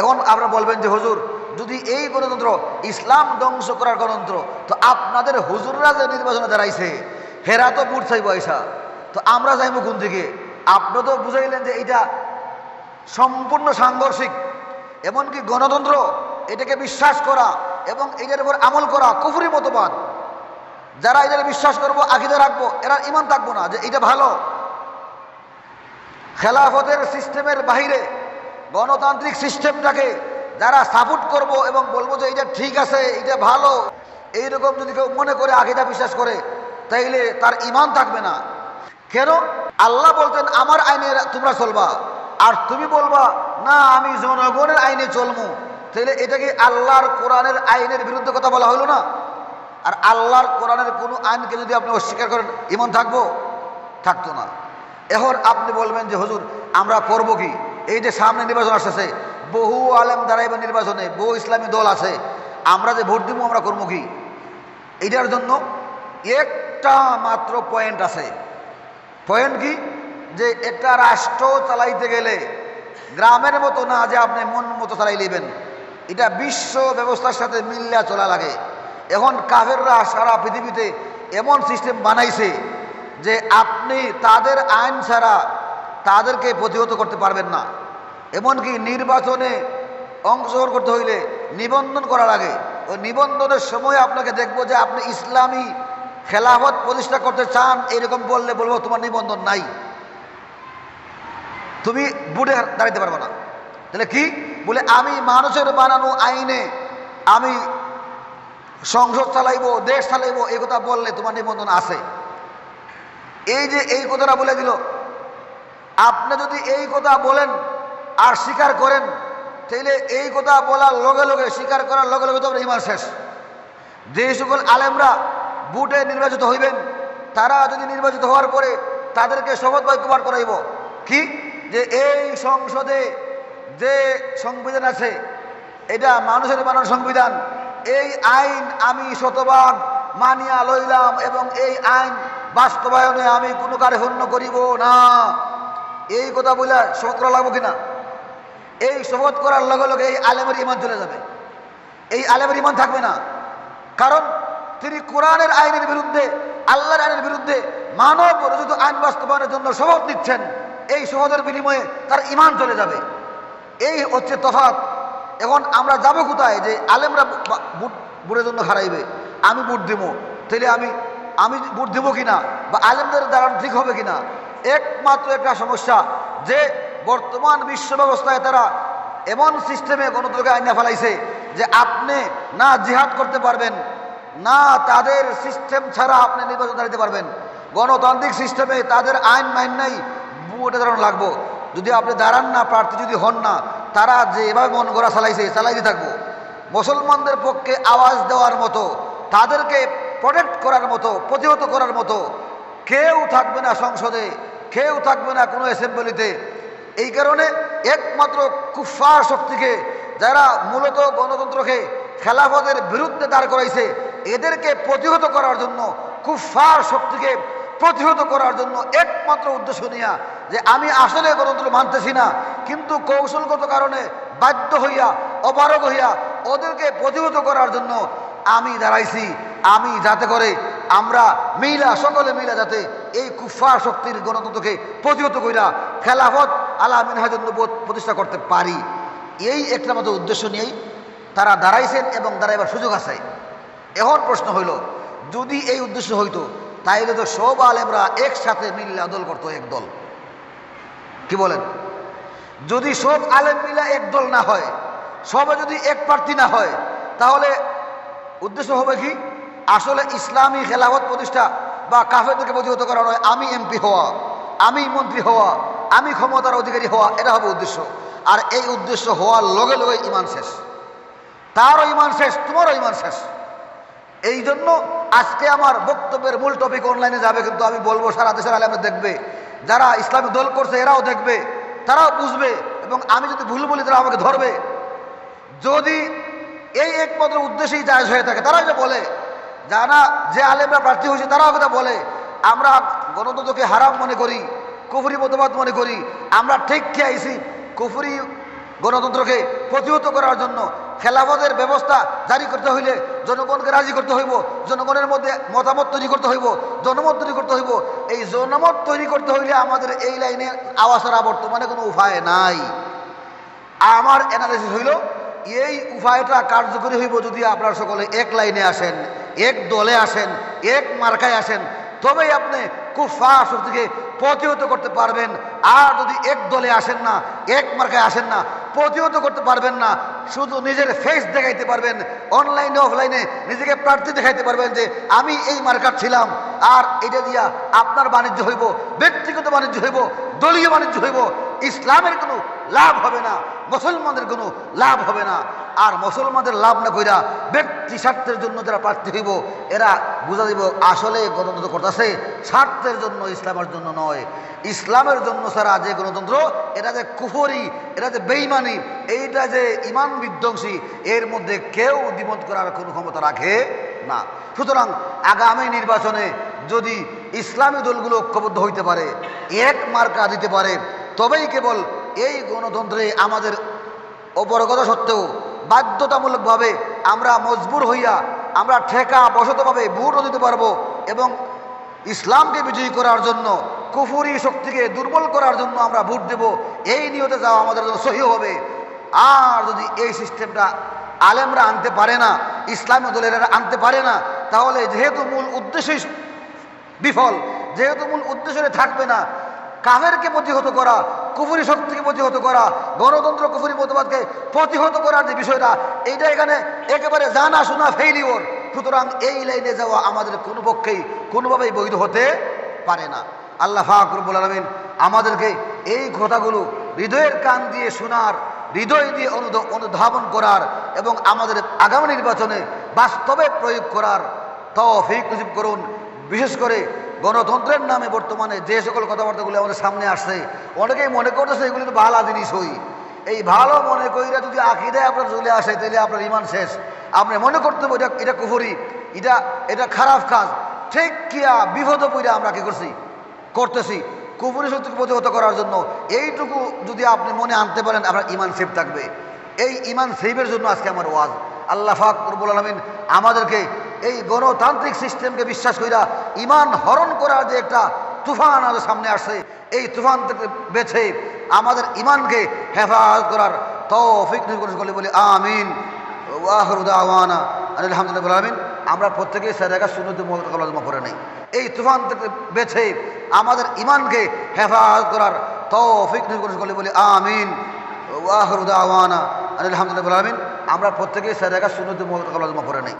এখন আপনারা বলবেন যে, হুজুর, যদি এই গণতন্ত্র ইসলাম ধ্বংস করার গণতন্ত্র, তো আপনাদের হুজুররা যে নির্বাচনে দাঁড়াইছে, হেরা তো বুট চাইব পয়সা তো আমরা যাইব কোন দিকে? আপনি তো বুঝাইলেন যে এটা সম্পূর্ণ সাংঘর্ষিক। এমনকি গণতন্ত্র, এটাকে বিশ্বাস করা এবং এটার উপর আমল করা কুফুরি মতবাদ। যারা এটাকে বিশ্বাস করব, আকিদে রাখব, এরা ইমান থাকব না যে এটা ভালো। খেলাফতের সিস্টেমের বাইরে গণতান্ত্রিক সিস্টেমটাকে যারা সাপোর্ট করব এবং বলব যে এটা ঠিক আছে এটা ভালো, এইরকম যদি কেউ মনে করে আকিদা বিশ্বাস করে, তাইলে তার ইমান থাকবে না। কেন? আল্লাহ বলতেন, আমার আইনে তোমরা চলবা, আর তুমি বলবা, না, আমি জনগণের আইনে চলবো তাহলে এটা কি আল্লাহর কোরআনের আইনের বিরুদ্ধে কথা বলা হলো না? আর আল্লাহর কোরআনের কোনো আইনকে যদি আপনি অস্বীকার করেন ইমান থাকব? থাকতো না। এখন আপনি বলবেন যে, হজুর, আমরা করব কি? এই যে সামনে নির্বাচন আসতেছে, বহু আলেম দাঁড়াইবে নির্বাচনে, বহু ইসলামী দল আছে, আমরা যে ভোট দিব, আমরা করব কি? এইটার জন্য একটা মাত্র পয়েন্ট আছে। পয়েন্ট কি? যে একটা রাষ্ট্র চালাইতে গেলে, গ্রামের মতো না যে আপনি মন মতো চালাই নেবেন, এটা বিশ্ব ব্যবস্থার সাথে মিল্লা চলা লাগে। এখন কাফেররা সারা পৃথিবীতে এমন সিস্টেম বানাইছে যে আপনি তাদের আইন ছাড়া তাদেরকে প্রতিহত করতে পারবেন না। এমনকি নির্বাচনে অংশগ্রহণ করতে হইলে নিবন্ধন করা লাগে ওই নিবন্ধনের সময় আপনাকে দেখব যে আপনি ইসলামী খেলাফত প্রতিষ্ঠা করতে চান, এরকম বললে বলব তোমার নিবন্ধন নাই। তুমি বুটে দাঁড়াইতে পারবে না। তাহলে কি? বলে আমি মানুষের বানানো আইনে আমি সংসদ চালাইবো, দেশ চালাইবো এই কথা বললে তোমার নিবন্ধন আছে। এই যে এই কথাটা বলে দিল আপনি যদি এই কথা বলেন আর স্বীকার করেন তাহলে এই কথা বলার লগে লগে, স্বীকার করার লগে লগে তো আপনার ইমান শেষ। যে সকল আলেমরা বুটে নির্বাচিত হইবেন, তারা যদি নির্বাচিত হওয়ার পরে তাদেরকে শপথ বাক্য পাঠ করাইব। কি? যে এই সংসদে যে সংবিধান আছে, এটা মানুষের বানানো সংবিধান। এই আইন আমি শতভাগ মানিয়া লইলাম এবং এই আইন বাস্তবায়নে আমি কোনো কারে হন্য করিব না। এই কথা বলে শপথ করা লাগবো কিনা? এই শপথ করার লগে লগে এই আলেমের ইমান চলে যাবে। এই আলেমের ইমান থাকবে না। কারণ তিনি কোরআনের আইনের বিরুদ্ধে, আল্লাহর আইনের বিরুদ্ধে মানব রচিত আইন বাস্তবায়নের জন্য শপথ নিচ্ছেন। এই শপথের বিনিময়ে তার ইমান চলে যাবে। এই হচ্ছে তফাৎ। এখন আমরা যাব কোথায়? যে আলেমরা বুট, বুটের জন্য হারাইবে। আমি বুট দিব। তাহলে আমি আমি বুট দেবো কিনা? বা আলেমদের দাঁড়ানো ঠিক হবে কিনা? একমাত্র একটা সমস্যা, যে বর্তমান বিশ্ব ব্যবস্থায় তারা এমন সিস্টেমে গণতন্ত্রকে আইনা ফেলাইছে যে আপনি না জিহাদ করতে পারবেন, না তাদের সিস্টেম ছাড়া আপনি নির্বাচন দাঁড়াতে পারবেন। গণতান্ত্রিক সিস্টেমে তাদের আইন মাইন নাই বুটে দাঁড়ানো লাগবো। যদি আপনি দাঁড়ান না, প্রার্থী যদি হন না, তারা যে এভাবে মন গড়া চালাইছে, চালাইতে থাকব। মুসলমানদের পক্ষে আওয়াজ দেওয়ার মতো, তাদেরকে প্রোটেক্ট করার মতো, প্রতিহত করার মতো, কেউ থাকবে না সংসদে। কেউ থাকবে না কোনো অ্যাসেম্বলিতে এই কারণে একমাত্র কুফার শক্তিকে যারা মূলত গণতন্ত্রকে খেলাফতের বিরুদ্ধে দাঁড় করাইছে, এদেরকে প্রতিহত করার জন্য কুফার শক্তিকে প্রতিহত করার জন্য একমাত্র উদ্দেশ্য নিয়া যে আমি আসলে গণতন্ত্র মানতেছি না, কিন্তু কৌশলগত কারণে বাধ্য হইয়া, অপারগ হইয়া ওদেরকে প্রতিহত করার জন্য আমি দাঁড়াইছি। আমি যাতে করে আমরা মিলা, সকলে মিলা যাতে এই কুফার শক্তির গণতন্ত্রকে প্রতিহত কইরা খেলাফত আলা মিনহাজুন্নবোধ প্রতিষ্ঠা করতে পারি। এই একটা মতো উদ্দেশ্য নিয়েই তারা দাঁড়াইছেন এবং দাঁড়াইবার সুযোগ আছে। এখন প্রশ্ন হইল, যদি এই উদ্দেশ্য হইতো, তাইলে তো সব আলেমরা একসাথে মিল্লা দল করতো এক দল। কি বলেন? যদি সব আলেম মিলা এক দল না হয়, সবে যদি এক প্রার্থী না হয়, তাহলে উদ্দেশ্য হবে কি? আসলে ইসলামী খেলাফত প্রতিষ্ঠা বা কাফেরদেরকে প্রতিহত করা নয়, আমি এমপি হওয়া, আমি মন্ত্রী হওয়া, আমি ক্ষমতার অধিকারী হওয়া, এটা হবে উদ্দেশ্য। আর এই উদ্দেশ্য হওয়ার লগে লগে ইমান শেষ। তারও ইমান শেষ, তোমারও ইমান শেষ। এই জন্য আজকে আমার বক্তব্যের মূল টপিক অনলাইনে যাবে, কিন্তু আমি বলব সারা দেশের আলেমরা দেখবে, যারা ইসলামী দল করছে এরাও দেখবে, তারাও বুঝবে, এবং আমি যদি ভুল বলি তারা আমাকে ধরবে। যদি এই একমাত্র উদ্দেশ্যেই জায়জ হয়ে থাকে তারা যে বলে যারা যে আলেমরা প্রার্থী হয়েছে, তারাও কথা বলে, আমরা গণতন্ত্রকে হারাম মনে করি, কুফুরি মতবাদ মনে করি, আমরা ঠিক খেয়ে আইছি কুফুরি গণতন্ত্রকে প্রতিহত করার জন্য। খেলাফতের ব্যবস্থা জারি করতে হইলে জনগণকে রাজি করতে হইব, জনগণের মধ্যে মতামত তৈরি করতে হইব, জনমত তৈরি করতে হইব। এই জনমত তৈরি করতে হইলে আমাদের এই লাইনে আওয়াজ বর্তমানে কোনো উপায় নাই। আমার অ্যানালিসিস হইল, এই উপায়টা কার্যকরী হইব যদি আপনারা সকলে এক লাইনে আসেন। এক দলে আসেন, এক মার্কায় আসেন, তবেই আপনি কুফা শক্তিকে প্রতিহত করতে পারবেন। আর যদি এক দলে আসেন না, এক মার্কায় আসেন না, প্রতিহত করতে পারবেন না, শুধু নিজের ফেস দেখাইতে পারবেন অনলাইনে অফলাইনে নিজেকে প্রার্থী দেখাইতে পারবেন যে, আমি এই মার্কার ছিলাম। আর এটা দিয়া আপনার বাণিজ্য হইব, ব্যক্তিগত বাণিজ্য হইব, দলীয় বাণিজ্য হইব। ইসলামের কোনো লাভ হবে না, মুসলমানদের কোনো লাভ হবে না। আর মুসলমানদের লাভ না কইরা ব্যক্তি স্বার্থের জন্য যারা প্রার্থী হইব, এরা বুঝা দিব আসলে গণতন্ত্র করতেছে। স্বার্থের জন্য, ইসলামের জন্য নয়। ইসলামের জন্য ছাড়া যে গণতন্ত্র, এটা যে কুফরি, এটা যে বেইমানি এইটা যে ইমান বিধ্বংসী, এর মধ্যে কেউ দ্বিমত করার কোনো ক্ষমতা রাখে না। সুতরাং আগামী নির্বাচনে যদি ইসলামী দলগুলো ঐক্যবদ্ধ হইতে পারে, এক মার্কা দিতে পারে, তবেই কেবল এই গণতন্ত্রে আমাদের অপরগতা সত্ত্বেও বাধ্যতামূলকভাবে আমরা মজবুর হইয়া আমরা ঠেকা বসতভাবে ভোটও দিতে পারব এবং ইসলামকে বিজয়ী করার জন্য, কুফুরি শক্তিকে দুর্বল করার জন্য আমরা ভোট দেব। এই নিয়তে যাওয়া আমাদের জন্য সহি হবে। আর যদি এই সিস্টেমটা আলেমরা আনতে পারে না, ইসলামী দলের আনতে পারে না, তাহলে যেহেতু মূল উদ্দেশ্যই বিফল, যেহেতু মূল উদ্দেশ্যে থাকবে না কাফেরকে প্রতিহত করা, কুফুরি শক্তিকে প্রতিহত করা, গণতন্ত্র কুফুরি মতবাদকে প্রতিহত করার যে বিষয়টা, এইটা এখানে একেবারে জানা শোনা ফেইলিওর সুতরাং এই লাইনে যাওয়া আমাদের কোনো পক্ষেই কোনোভাবেই বৈধ হতে পারে না। আল্লাহ ফাকরুল আলমিন আমাদেরকে এই কথাগুলো হৃদয়ের কান দিয়ে শোনার, হৃদয় দিয়ে অনুধাবন করার এবং আমাদের আগামী নির্বাচনে বাস্তবে প্রয়োগ করার তৌফিক করুন। বিশেষ করে গণতন্ত্রের নামে বর্তমানে যে সকল কথাবার্তাগুলি আমাদের সামনে আসছে, অনেকেই মনে করতেছে এগুলি তো ভালো জিনিস হই। এই ভালো মনে কইরা যদি আখিদায় আপনার চলে আসে, তাহলে আপনার ইমান শেষ। আপনি মনে করতে হবে এটা কুফরি, এটা এটা খারাপ কাজ। ঠিক কিয়া বিপদ পইরা আমরা কি করছি? করতেছি। কুফুরি শক্তিকে প্রতিহত করার জন্য। এইটুকু যদি আপনি মনে আনতে পারেন, আপনার ইমান সেফ থাকবে। এই ইমান সেফের জন্য আজকে আমার ওয়াজ। আল্লাহ ফাকরুল আলমিন আমাদেরকে এই গণতান্ত্রিক সিস্টেমকে বিশ্বাস কইরা ইমান হরণ করার যে একটা তুফান আমাদের সামনে আসছে, এই তুফান থেকে বেছে আমাদের ইমানকে হেফাজত করার তৌফিক করে বলি আমিন। ওয়াহরুদাওয়ানা আলহামদুলিল্লাহ আলমিন। আমরা প্রত্যেকেই স্যারেকা সুনতি মোহাম্মদ পড়ে নেই। এই তুফান থেকে বেছে আমাদের ইমানকে হেফাজত করার তৌফিক করে বলি আমিন। ওয়াহরুদাওয়ানা আলহামদুলিল্লাহ আলমিন। আমরা প্রত্যেকেই স্যারেকা সুনতি মোহাম্মদ পড়ে নেই।